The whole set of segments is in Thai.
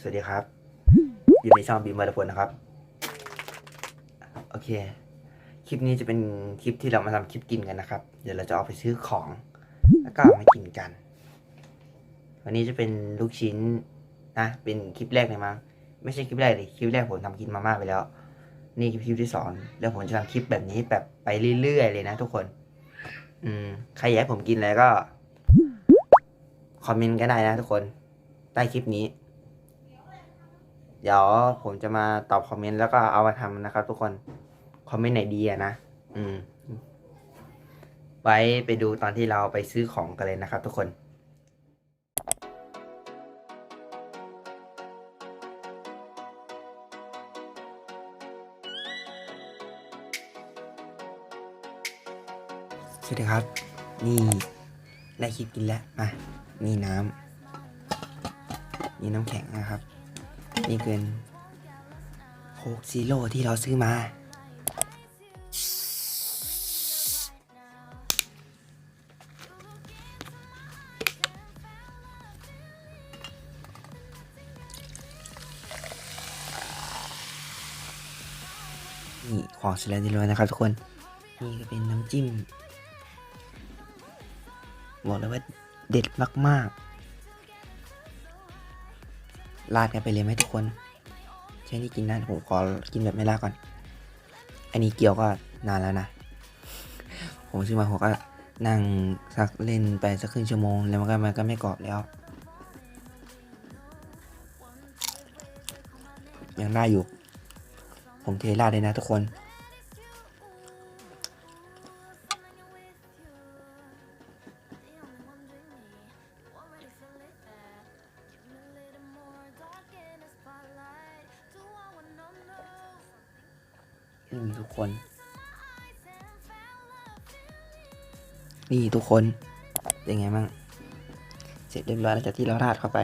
สวัสดีครับ อยู่ในช่องบีมวรพลนะครับ โอเค คลิปนี้จะเป็นคลิปที่เรามาทำคลิปกินกันนะครับ เดี๋ยวเราจะออกไปซื้อของ แล้วก็เอามากินกัน วันนี้จะเป็นลูกชิ้นนะ เป็นคลิปแรกเลยมั้ง ไม่ใช่คลิปแรกเลย คลิปแรกผมทำกินมาม่าไปแล้ว นี่คลิปที่สองแล้วผมจะทำคลิปแบบนี้แบบไปเรื่อยๆเลยนะทุกคน อืม ใครอยากให้ผมกินอะไรก็คอมเมนต์ก็ได้นะทุกคน ใต้คลิปนี้ เดี๋ยวผมจะมาตอบคอมเมนต์แล้วก็เอามาทำนะครับ ทุกคน คอมเมนต์ไหนดีอะนะ อืม ไว้ไปดูตอนที่เราไปซื้อของกันเลยนะครับ ทุกคนสวัสดีครับ นี่ได้คลิปกินแล้วมานี่น้ำนี่น้ำแข็งนะครับ นี่เป็นโคกซีโร่ที่เราซื้อมา นี่ของเสร็จแล้วเรียบร้อยนะครับทุกคน นี่ก็เป็นน้ำจิ้ม บอกเลยว่าเด็ดมาก ๆ ลาดกันไปเลยไหมทุกคน ใช่นี่กินได้ผมขอกินแบบไม่ลาดก่อน อันนี้เกี๊ยวก็นานแล้วนะ ผมซื้อมาผมก็นั่งสักเล่นไปสักครึ่งชั่วโมง แล้วมันก็มันก็ไม่กรอบแล้ว ยังได้อยู่ ผมเทราดเลยนะทุกคน นี่ทุกคน นี่ทุกคน เป็นไงบ้าง เสร็จเรียบร้อยแล้วจากที่เราราดเข้าไป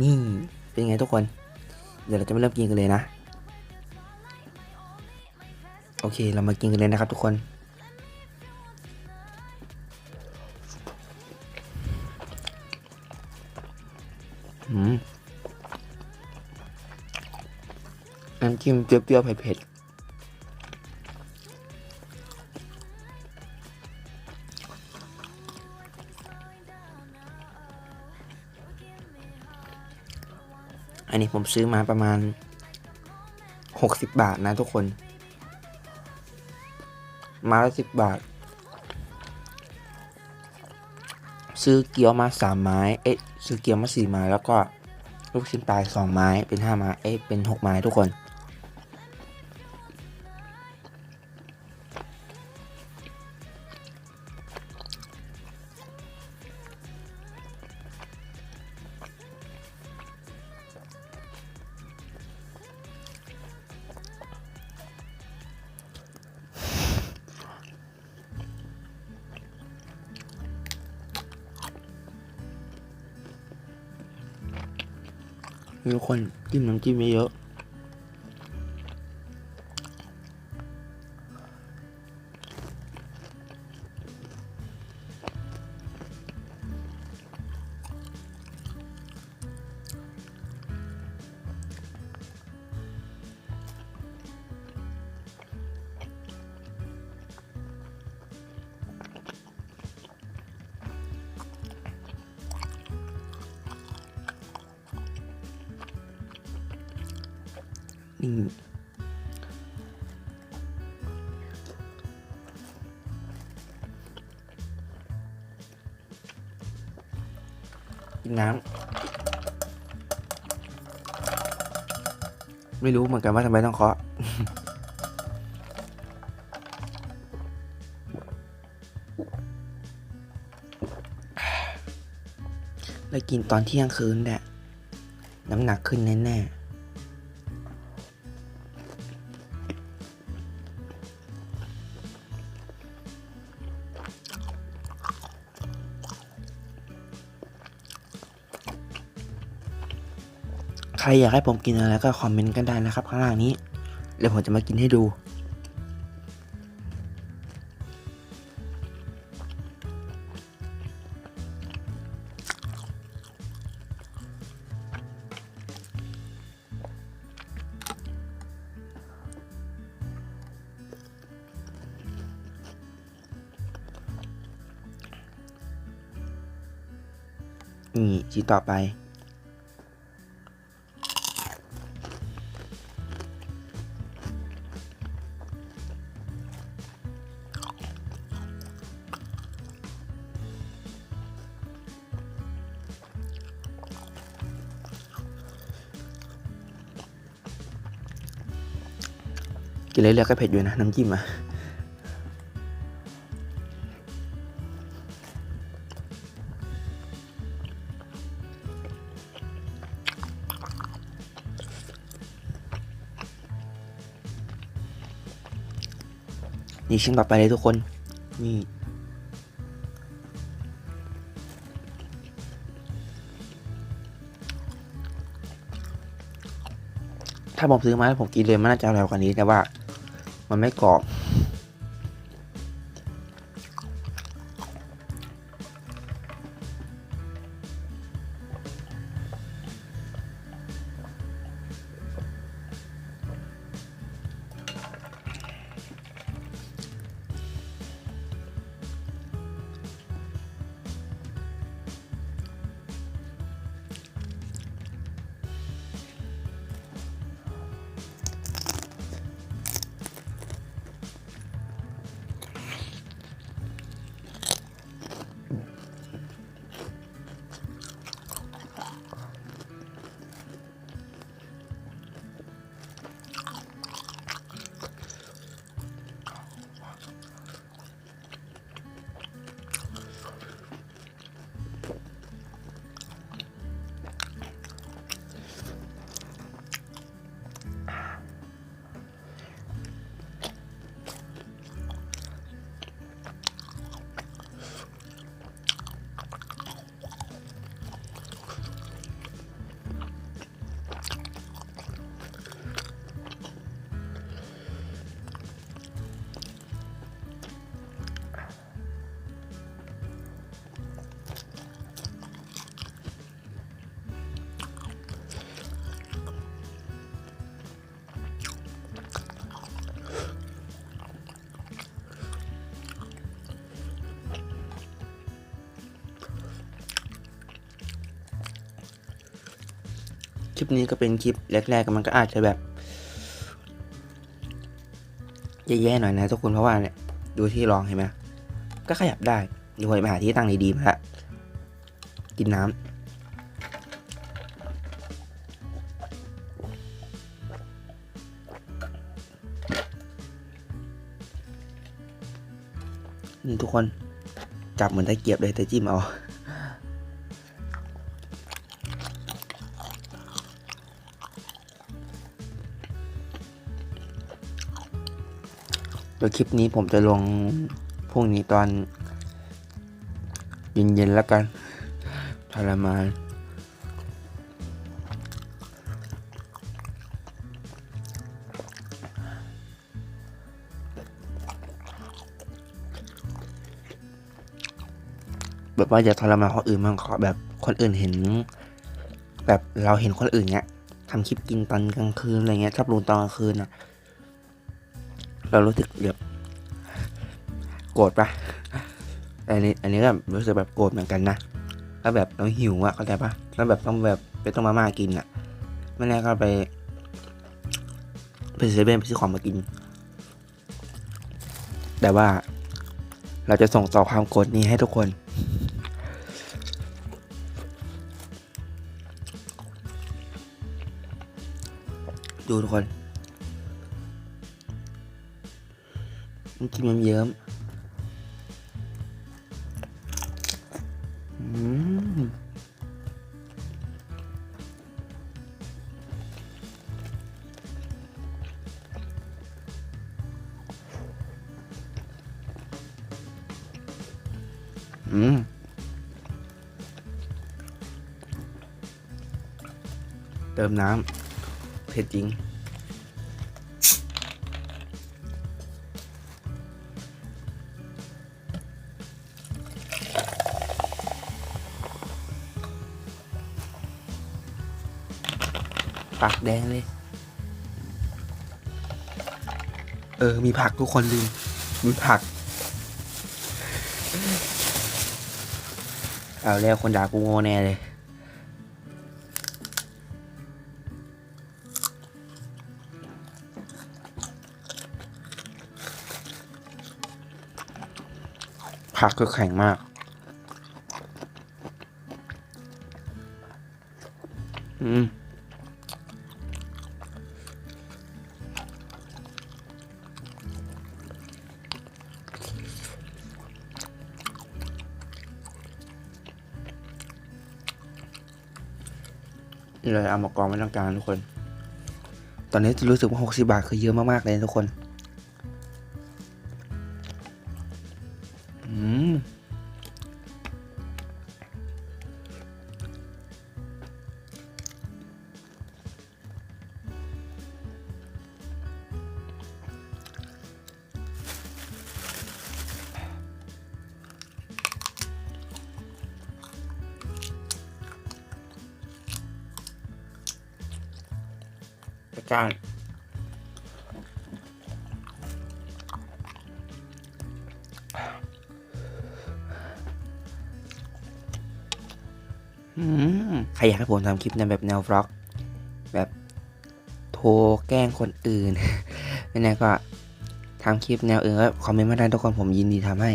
นี่เป็นไงทุกคน เดี๋ยวเราจะมาเริ่มกินกันเลยนะ โอเค เรามากินกันเลยนะครับทุกคน จิ้มเปรี้ยวๆเผ็ดๆอันนี้ผมซื้อมาประมาณหกสิบบาทนะทุกคน มาละสิบบาท ซื้อเกี๊ยวมาสามไม้ เอ๊ะ ซื้อเกี๊ยวมาสี่ไม้แล้วก็ลูกชิ้นปลาสองไม้เป็นห้าไม้ เอ๊ะ เป็นหกไม้ทุกคน มีคนจิ้มน้ำจิ้มเยอะ นี่กินน้ำไม่รู้เหมือนกันว่าทำไมต้องเคาะแล้วกินตอนเที่ยงคืนแหละน้ำหนักขึ้นแน่ๆ ใครอยากให้ผมกินอะไรก็คอมเมนต์กันได้นะครับ ข้างล่างนี้เดี๋ยวผมจะมากินให้ดูนี่ชิ้นต่อไป กินเรื่อยๆก็เผ็ดอยู่นะน้ำจิ้มอะนี่ชิ้นต่อไปเลยทุกคน นี่ถ้าผมซื้อมาแล้วผมกินเลยมันน่าจะอร่อยกว่านี้แต่ว่า มันไม่กรอบ คลิปนี้ก็เป็นคลิปแรกๆมันก็อาจจะแบบแย่ๆหน่อยนะทุกคนเพราะว่าเนี่ยดูที่รองเห็นไหมก็ขยับได้ดูไปหาที่ตั้งดีๆมาละกินน้ำนี่ทุกคนจับเหมือนตะเกียบเลยแต่จิ้มเอา ดยคลิปนี้ผมจะลงพรุ่งนี้ตอนเย็นๆแล้วกันทรมานแบบว่าอย่าทรมานคนอื่นมั่งขอแบบคนอื่นเห็น แบบเราเห็นคนอื่นเนี้ยทำคลิปกินตอนกลางคืนอะไรเงี้ยชอบลงตอนกลางคืนอะ เรารู้สึกแบบโกรธปะอันนี้อันนี้ก็รู้สึกแบบโกรธเหมือนกันนะแล้วแบบเราหิวอะเข้าใจปะแล้วแบบต้องแบบไปต้องมาม่ากินอะไม่แน่ก็ไปไปเซเว่นไปซื้อของมากิน แต่ว่าเราจะส่งต่อความโกรธนี้ให้ทุกคน ดูทุกคนันกินเยิ้มอืมอืมเติมน้ำเผ็ดจริง ปากแดงเลย เออ มีผักทุกคนลืมมีผัก เอาแล้วคนด่ากูโง่แน่เลย ผักก็แข็งมาก เลยเอามากองไว้ตรงกลางทุกคน ตอนนี้จะรู้สึกว่า 60 บาทคือเยอะมากๆเลยทุกคน การใครอยากให้ผมทำคลิปในแบบแนว vlog แบบโทรแกล้งคนอื่นไม่แน่ก็ทำคลิปแนวอื่นก็คอมเมนต์มาได้ทุกคนผมยินดีทำให้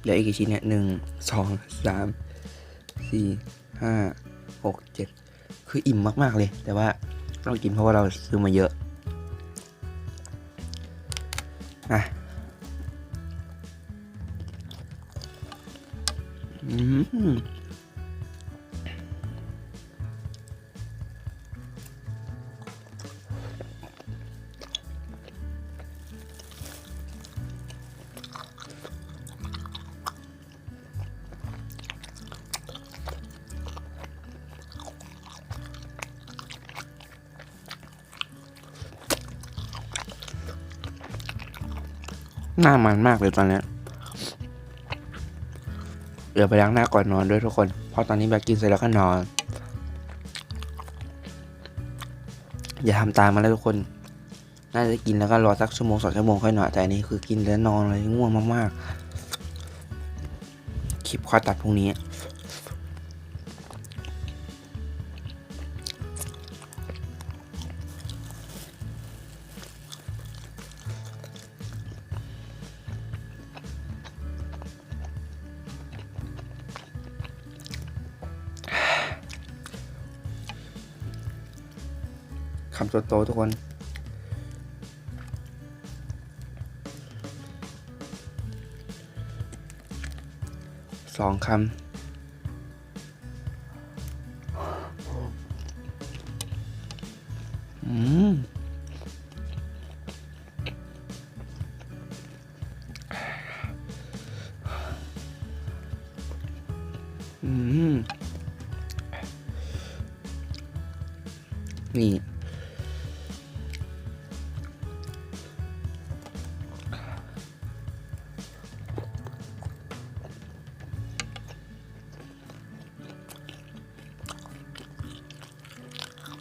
เหลืออีกกี่ชิ้นเนี่ยหนึ่งสองสามสี่ ห้าหกเจ็ดคืออิ่มมาก ๆ เลย แต่ว่าต้องกินเพราะว่าเราซื้อมาเยอะอะ หน้ามันมากเลยตอนนี้เดี๋ยวไปล้างหน้าก่อนนอนด้วยทุกคน เพราะตอนนี้แบบกินเสร็จแล้วก็นอน อย่าทำตามมาแล้วทุกคน น่าจะกินแล้วก็รอสักชั่วโมงสองชั่วโมงค่อยนอนแต่อันนี้คือกินแล้วนอนเลยง่วงมากๆ คลิปขอตัดพรุ่งนี้ คำโตๆทุกคนสองคำอืมอืมนี่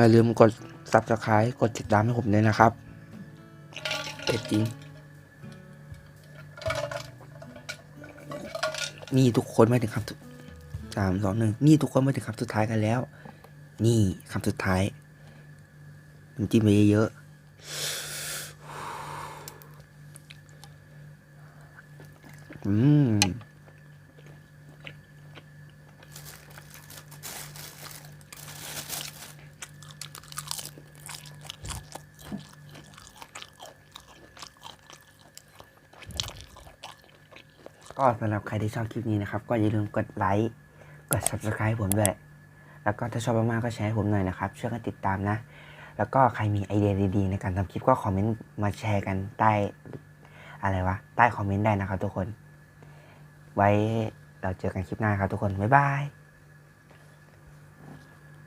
อย่าลืมกด subscribe กดติดตามให้ผมด้วยนะครับเผ็ดจริง นี่ทุกคนไม่ถึงคำสุดสามสองหนึ่งนี่ทุกคนไม่ถึงคำสุดท้ายกันแล้ว นี่คำสุดท้ายน้ำจิ้มไปเยอะอืม ก็สำหรับใครที่ชอบคลิปนี้นะครับ ก็อย่าลืมกดไลค์กด subscribe ผมด้วย แล้วก็ถ้าชอบมากๆก็แชร์ให้ผมหน่อยนะครับ ช่วยกันติดตามนะ แล้วก็ใครมีไอเดียดีๆ ในการทำคลิปก็คอมเมนต์มาแชร์กันใต้อะไรวะ ใต้คอมเมนต์ได้นะครับทุกคน ไว้เราเจอกันคลิปหน้าครับทุกคน บ๊ายบาย